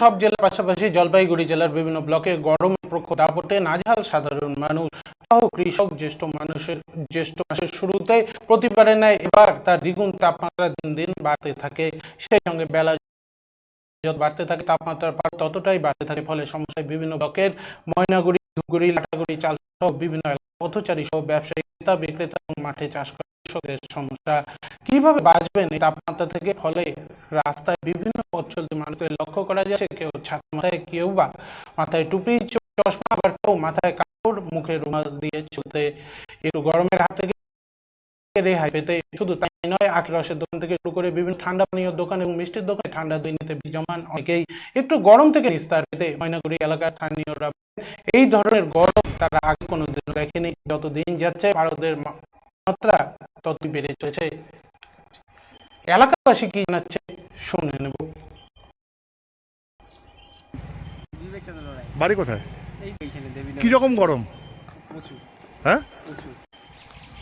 সব জেলার পাশাপাশি জলপাইগুড়ি জেলার বিভিন্ন ব্লকে গরমের প্রখর দাপটে নাজেহাল সাধারণ মানুষ কৃষক, জ্যেষ্ঠ মানুষের, জ্যেষ্ঠ মাসের শুরুতে প্রতিবারের ন্যায় এবার তার দ্বিগুণ তাপমাত্রা দিন দিন বাড়তে থাকে। সেই সঙ্গে বেলা যত বাড়তে থাকে, তাপমাত্রার পার ততটাই বাড়তে থাকে। ফলে সমস্যায় বিভিন্ন ব্লকের ময়নাগুড়ি, ধূপগুড়ি, লাটাগুড়ি চাল সহ বিভিন্ন পথচারী সহ ব্যবসায়ী, ক্রেতা, বিক্রেতা এবং মাঠে চাষ করা কৃষকদের সমস্যা কীভাবে বাঁচবেন এই তাপমাত্রা থেকে? ফলে রাস্তায় বিভিন্ন পথ চলতে মানুষদের লক্ষ্য করা যাচ্ছে, কেউ ছাতা মাথায়, কেউ বা মাথায় টুপি চশমা, আবার কেউ মাথায় কাপড়, মুখে রুমাল দিয়ে চলতে। একটু গরমের হাত থেকে রেহাই পেতে শুধু তাই নয় দোকান থেকে শুরু করে বিভিন্ন ঠান্ডা পানীয় দোকান এবং মিষ্টির দোকানে ঠান্ডা দই নিতে বিজমান অনেকেই একটু গরম থেকে নিস্তার পেতে ময়নাগুড়ি এলাকার স্থানীয়রা এই ধরনের গরম তারা আগে কোনোদিন দেখেনি। যত দিন যাচ্ছে ভারতের মাত্রা ততই বেড়ে চলেছে। এলাকাবাসী কি জানাচ্ছে শুনে নেব। বাড়ি কোথায়? কি রকম গরম? হ্যাঁ?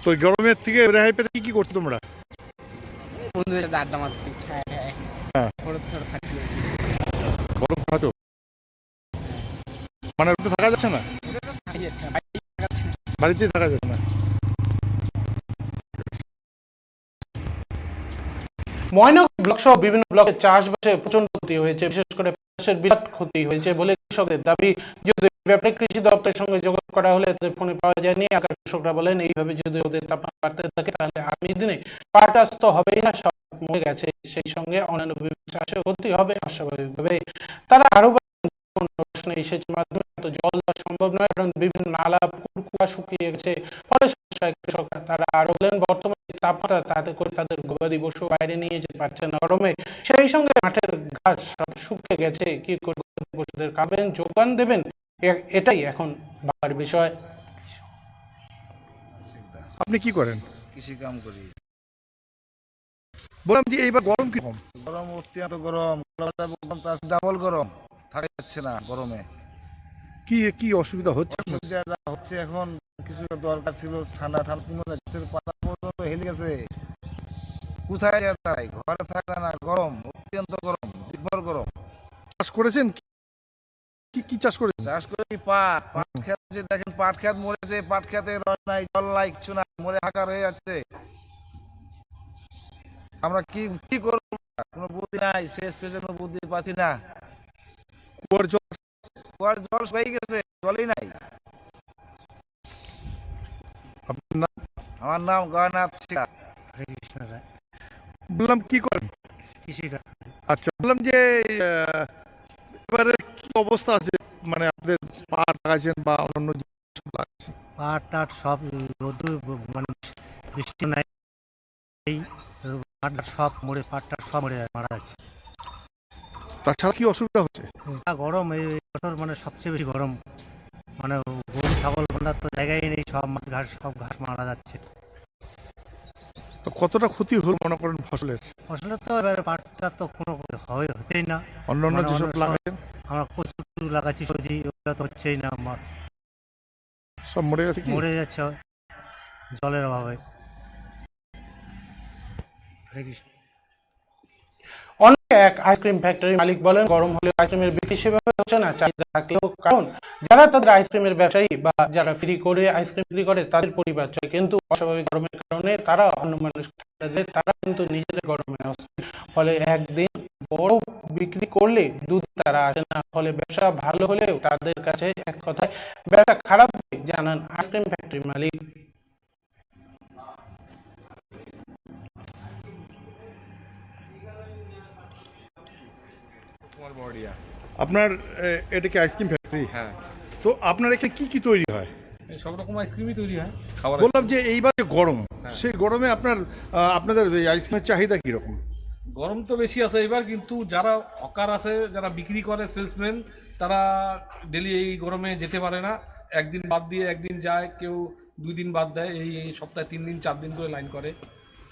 তো গরমের থেকে রেহাই পেতে কি কি করছ তোমরা? বন্ধুদের সাথে আড্ডা মারছি হ্যাঁ। গরম খাতো মানে থাকা যাচ্ছে না। বাড়িতেই থাকা যাচ্ছে না? ময়নাগুড়ি ব্লক সহ বিভিন্ন ব্লকে চাষবাসে প্রচণ্ড ক্ষতি হয়েছে, বিশেষ করে চাষের বিরাট ক্ষতি হয়েছে বলে কৃষকদের দাবি। ব্যাপারে কৃষি দপ্তরের সঙ্গে যোগাযোগ করা হলে ফোনে পাওয়া যায়নি। কৃষকরা বলেন, এইভাবে যদি ওদের তাপমাত্রা বাড়তে থাকে, তাহলে আগামী দিনে হবেই না, সব মরে গেছে। সেই সঙ্গে অন্যান্য চাষে ক্ষতি হবে অস্বাভাবিকভাবে তারা আরও প্রশ্নে সেচের মাধ্যমে জল দেওয়া সম্ভব নয়, কারণ বিভিন্ন নালা কুয়া শুকিয়ে গেছে। ফলে কৃষকরা, তারা আরও বলেন, বর্তমানে তাপমাত্রা তাতে করে তাদের গবাদি পশু বাইরে নিয়ে যেতে পারছে না গরমে। সেই সঙ্গে মাঠের ঘাস সব শুকিয়ে গেছে। কি করে গবাদি পশুদের খাবেন যোগান দেবেন এটাই এখন ভাবার বিষয়। আপনি কি করেন? কৃষি কাম করি। বললাম যে এইবার গরম কীরকম? গরম অত্যন্ত গরম। ডাবল গরম। থাকা যাচ্ছে না গরমে। কি কি অসুবিধা হচ্ছে? অসুবিধা হচ্ছে এখন কিছু দরকার ছিল ঠান্ডা ঠান্ডা গাছের পাতা পর্যন্ত হেলে গেছে। কোথায় যায় ঘরে থাকা না গরম অত্যন্ত গরম তীব্র গরম। চাষ করেছেন? কি কি চাষ করেছেন? চাষ করে পাট। পাট খেত দেখেন পাট খেত মরেছে পাট খেতে রস নাই জল নাই কিছু নাই মরে হাকার হয়ে যাচ্ছে। আমরা কি কি করব? কোনো বুদ্ধি নাই শেষ কোনো বুদ্ধি পাচ্ছি না। কুয়ার জল কুয়ার জল হয়ে গেছে জলই নাই আপনার নাম আমার নাম গয়নাথ শিকা বললাম কি করেন? আচ্ছা বললাম যে এবারে কি অবস্থা আছে? মানে আপনাদের পাট লাগাইছেন বা অন্য লাগাচ্ছেন পাট টাট সব রোদ্দুর মানে বৃষ্টি নাই। এই পাট সব মরে পাট টাট সব মরে মারা যাচ্ছে। তাছাড়া কি অসুবিধা হচ্ছে? গরম এই এই বছর মানে সবচেয়ে বেশি গরম। মানে গরু তো জায়গায় নেই সব মাঠ ঘাস সব ঘাস মারা যাচ্ছে। তো কতটা ক্ষতি হল মনে করেন ফসলের? ফসলে তো এবারে পাটটা তো কোনো হয় হচ্ছেই না। অন্যান্য মানে যেসব অন্য লাগাচ্ছেন আমরা কচু লাগাচ্ছি সবজি ওগুলো তো হচ্ছেই না মা- সব মরে গেছে কি? মরে যাচ্ছে জলের অভাবে। হরে কৃষ্ণ। অনেক এক আইসক্রিম ফ্যাক্টরি মালিক বলেন, গরম হলে আইসক্রিমের বিক্রি সেভাবে হচ্ছে না, চাহিদা থাকলেও কারণ যারা তাদের আইসক্রিমের ব্যবসায়ী বা যারা ফ্রি করে আইসক্রিম বিক্রি করে, তাদের পরিবার চলে কিন্তু অস্বাভাবিক গরমের কারণে তারা অন্য মানুষ তারা কিন্তু নিজেদের গরমে আসছে ফলে একদিন বড় বিক্রি করলে দুধ তারা আসে না। ফলে ব্যবসা ভালো হলেও তাদের কাছে এক কথায়, ব্যবসা খারাপ জানান আইসক্রিম ফ্যাক্টরি মালিক। আপনার এটা কি আইসক্রিম ফ্যাক্টরি হ্যাঁ। তো আপনার এখানে কি কি তৈরি হয়? সব রকম আইসক্রিমই তৈরি হয়। খাবার বললাম যে এইবার যে গরম সেই গরমে আপনার আপনাদের আইসক্রিমের চাহিদা কীরকম? গরম তো বেশি আছে এবার কিন্তু যারা অকার আছে যারা বিক্রি করে সেলসম্যান তারা ডেলি এই গরমে যেতে পারে না। একদিন বাদ দিয়ে একদিন যায় কেউ দুই দিন বাদ দেয় এই এই সপ্তাহে তিন দিন চার দিন করে লাইন করে।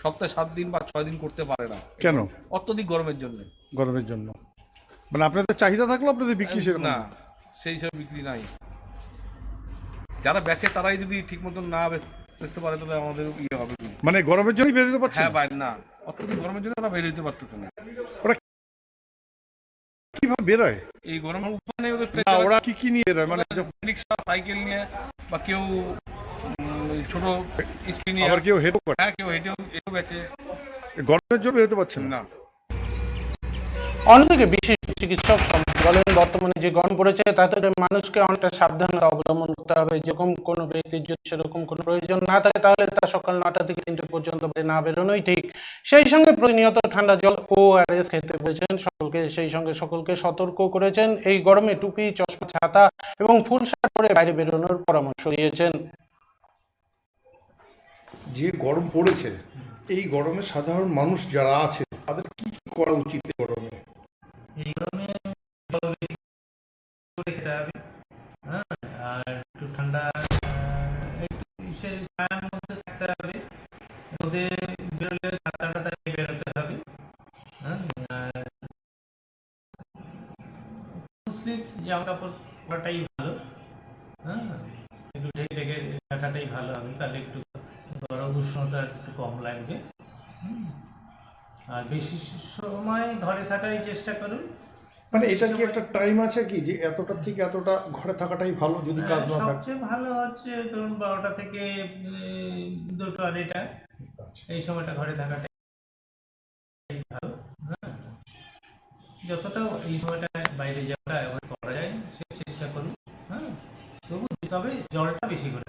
সপ্তাহে সাত দিন বা ছয় দিন করতে পারে না। কেন? অত্যধিক গরমের জন্য। গরমের জন্য। মানে আপনাদের চাহিদা থাকল আপনাদের বিক্রি সেরকম। না সেই হিসাবে বিক্রি নাই। যারা বেচে তারাই যদি ঠিক মতন না বেচ- বেচতে পারে তাহলে আমাদের ইয়ে হবে মানে গরমের জন্যই বেরোতে পারছেন? হ্যাঁ বাইরে না। অত্যধিক গরমের জন্য ওরা বের হইতে পারতেছে না। কি কীভাবে বেরোয় এই গরমের উপায় নেই ওদের ওরা কি কি নিয়ে বেরোয় মানে রিক্সা সাইকেল নিয়ে বা কেউ ছোট স্পিড নিয়ে আবার কেউ হেঁটে করে? হ্যাঁ কেউ হেঁটেও হেঁটেও গেছে গরমের জন্য বেরোতে পারছে না? না। অন্যদিকে বিশেষ চিকিৎসক বলেন বর্তমানে যে গরম পড়েছে, তাতে মানুষকে অনেকটা সাবধানতা অবলম্বন করতে হবে। যেরকম কোনো ব্যক্তির যদি সেরকম কোনো প্রয়োজন না থাকে, তাহলে তা সকাল নটা থেকে তিনটে পর্যন্ত না বেরোনোই ঠিক। সেই সঙ্গে প্রতিনিয়ত ঠান্ডা জল ও আর এস খেতে বলেছেন সকলকে, সেই সঙ্গে সকলকে সতর্ক করেছেন। এই গরমে টুপি, চশমা, ছাতা এবং ফুল শার্ট পরে বাইরে বেরোনোর পরামর্শ দিয়েছেন। যে গরম পড়েছে, এই গরমে সাধারণ মানুষ যারা আছে, তাদের কি করা উচিত? ইসের ছায়ার মধ্যে থাকতে হবে। রোদে বেরোলে ছাতা টাতা নিয়ে বেরোতে হবে। হ্যাঁ স্লিপ জামা কাপড় পরাটাই ভালো। হ্যাঁ একটু ঢেকে ঢেকে রাখাটাই ভালো হবে। তাহলে একটু গরম উষ্ণতা একটু কম লাগবে। আর বেশি সময় ঘরে থাকারই চেষ্টা করুন। মানে এটা কি একটা টাইম আছে কি যে এতটা থেকে এতটা ঘরে থাকাটাই ভালো যদি কাজ না থাকে? সবচেয়ে ভালো হচ্ছে ধরুন বারোটা থেকে দুটো আড়াইটা আচ্ছা। এই সময়টা ঘরে থাকাটাই ভালো হ্যাঁ। যতটা এই সময়টা বাইরে যাওয়াটা অ্যাভয়েড করা যায় সে চেষ্টা করুন হ্যাঁ। তবু তবে জলটা বেশি করে